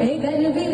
એ ગરવી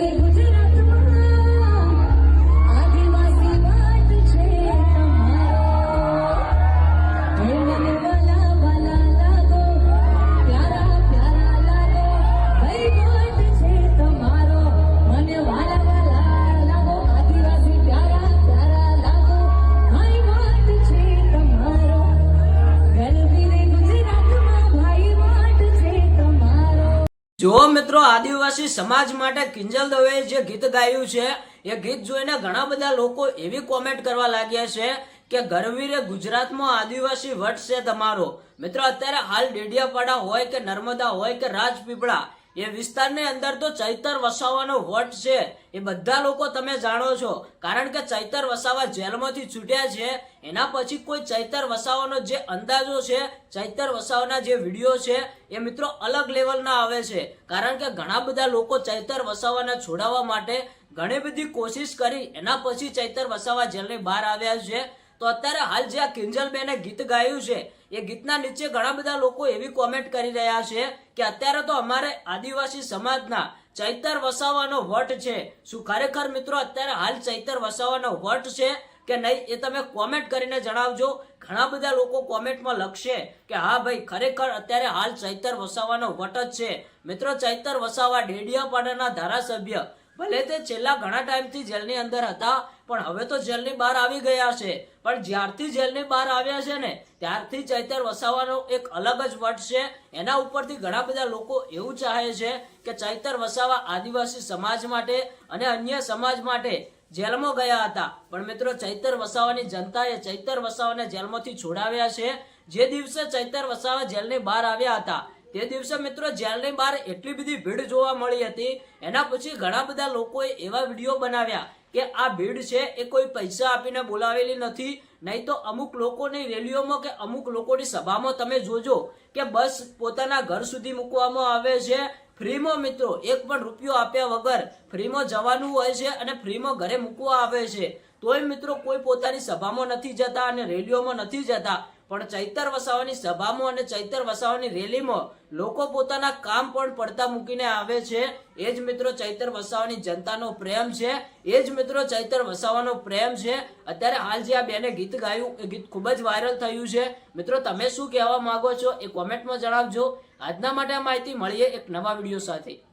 જો મિત્રો આદિવાસી સમાજ માટે કિંજલ દવેએ જે ગીત ગાયું છે, એ ગીત જોઈને ઘણા બધા લોકો એવી કોમેન્ટ કરવા લાગ્યા છે કે, ગરવીરે ગુજરાતમાં આદિવાસી વટ છે તમારો. મિત્રો, અત્યારે હાલ ડેડિયાપાડા હોય કે નર્મદા હોય કે રાજપીપળા એ વિસ્તારની અંદર તો ચૈતર વસાવાનો વટ છે. એ બધા લોકો તમે જાણો છો. કારણ કે ચૈતર વસાવા જેલમાંથી છૂટ્યા છે. એના પછી કોઈ ચૈતર વસાવાનો જે અંદાજો છે, ચૈતર વસાવાના જે વીડિયો છે, એ મિત્રો અલગ લેવલના આવે છે. કારણ કે ઘણા બધા લોકો ચૈતર વસાવાના છોડાવવા માટે ઘણી બધી કોશિશ કરી. એના પછી ચૈતર વસાવા જેલની બહાર આવ્યા છે. તો અત્યારે હાલ જે આ કિંજલબેને ગીત ગાયું છે, એ ગીતના નીચે ઘણા બધા લોકો એવી કોમેન્ટ કરી રહ્યા છે કે અત્યારે તો અમારે આદિવાસી સમાજના ચૈતર વસાવાનો વટ છે. શું ખરેખર મિત્રો અત્યારે હાલ ચૈતર વસાવાનો વટ છે કે નહીં એ તમે કોમેન્ટ કરીને જણાવજો. ઘણા બધા લોકો કોમેન્ટમાં લખશે કે હા ભાઈ, ખરેખર અત્યારે હાલ ચૈતર વસાવાનો વટ જ છે. મિત્રો, ચૈતર વસાવા ડેડિયાપાડાના ધારાસભ્ય. ભલે તે છેલ્લા ઘણા ટાઈમથી જેલની અંદર હતા પણ હવે તો જેલની બહાર આવી ગયા છે. પણ જ્યારથી જેલની બહાર આવ્યા છે ને, ત્યારથી ચૈતર વસાવાનો એક અલગ જ વટ છે. એના ઉપરથી ઘણા બધા લોકો એવું ચાહે છે કે ચૈતર વસાવા આદિવાસી સમાજ માટે અને અન્ય સમાજ માટે જેલમાં ગયા હતા. પણ મિત્રો, ચૈતર વસાવાની જનતાએ ચૈતર વસાવાને જેલમાંથી છોડાવ્યા છે. જે દિવસે ચૈતર વસાવા જેલની બહાર આવ્યા હતા તે દિવસે મિત્રો જેલની બહાર એટલી બધી ભીડ જોવા મળી હતી, એના પછી ઘણા બધા લોકોએ એવા વીડિયો બનાવ્યા કે આ ભીડ છે એ કોઈ પૈસા આપીને બોલાવેલી નથી, નહીં તો અમુક લોકોની રેલીઓમાં કે અમુક લોકોની સભામાં તમે જોજો કે બસ પોતાના ઘર સુધી મૂકવામાં આવે છે. ફ્રીમાં મિત્રો એક પણ રૂપિયો આપ્યા વગર ફ્રીમાં જવાનું હોય છે અને ફ્રીમાં ઘરે મૂકવા આવે છે. તોય મિત્રો કોઈ પોતાની સભામાં નથી જતા અને રેલીઓમાં નથી જતા. પણ ચૈતર વસાવાની સભામાં અને ચૈતર વસાવાની રેલીમાં લોકો પોતાના કામ પણ પડતા મૂકીને આવે છે. એ જ મિત્રો ચૈતર વસાવાની જનતાનો પ્રેમ છે. એ જ મિત્રો ચૈતર વસાવાનો પ્રેમ છે. અત્યારે હાલ જે આ બેને ગીત ગાયું, એ ગીત ખૂબ જ વાયરલ થયું છે. મિત્રો, તમે શું કહેવા માંગો છો એ કોમેન્ટમાં જણાવજો. આજના માટે આ માહિતી મળીએ એક નવા વીડિયો સાથે.